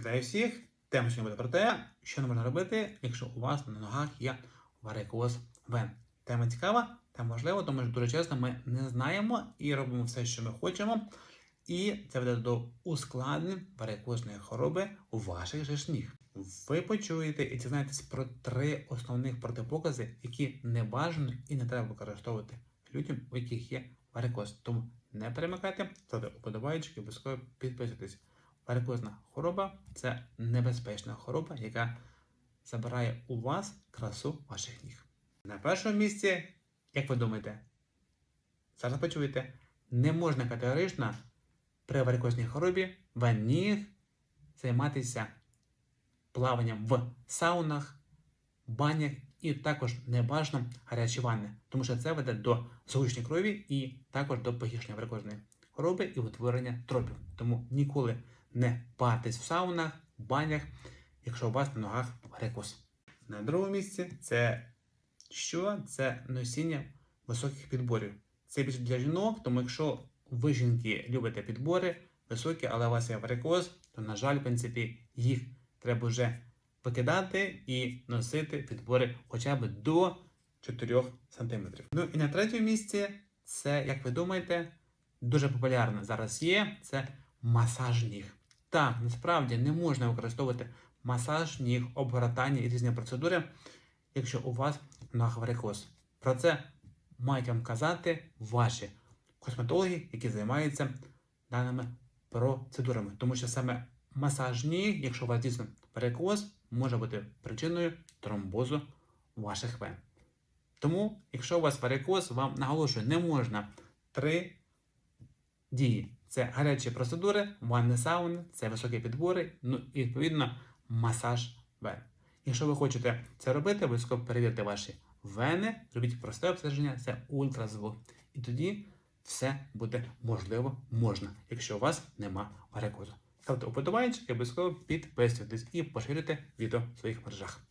Вітаю всіх! Тема сьогодні буде про те, що не можна робити, якщо у вас на ногах є варикоз вен. Тема цікава та можливо, тому що дуже чесно, ми не знаємо і робимо все, що ми хочемо. І це веде до ускладнень варикозної хвороби у ваших же ж ніг. Ви почуєте і дізнаєтесь про три основних протипокази, які не бажано і не треба використовувати людям, у яких є варикоз. Тому не перемикайте, ставте уподобайки, обов'язково підписуйтесь. Варикозна хвороба це небезпечна хвороба, яка забирає у вас красу ваших ніг. На першому місці, як ви думаєте, зараз почуєте, не можна категорично при варикозній хворобі в ніг займатися плаванням в саунах, банях і також не бажано гарячі ванни, тому що це веде до згущення крові і також до погіршення варикозної хвороби і утворення тропів. Тому ніколи не паритесь в саунах, банях, якщо у вас на ногах варикоз. На другому місці це що? Це носіння високих підборів. Це більше для жінок, тому якщо ви жінки любите підбори високі, але у вас є варикоз, то, на жаль, в принципі, їх треба вже викидати і носити підбори хоча б до 4 см. Ну і на третьому місці це, як ви думаєте, дуже популярно зараз є це масаж ніг. Так, насправді не можна використовувати масаж ніг, обгортання і різні процедури, якщо у вас ног варикоз. Про це мають вам казати ваші косметологи, які займаються даними процедурами. Тому що саме масаж ніг, якщо у вас дійсно варикоз, може бути причиною тромбозу ваших вен. Тому, якщо у вас варикоз, вам наголошую, не можна три дії. Це гарячі процедури, ванни сауни, це високі підбори, ну і відповідно масаж вен. Якщо ви хочете це робити, обов'язково перевірте ваші вени, робіть просте обстеження, це ультразвук. І тоді все буде можливо, можна, якщо у вас нема варикозу. Ставте уподобайки, обов'язково підписуйтесь і поширюйте відео в своїх мережах.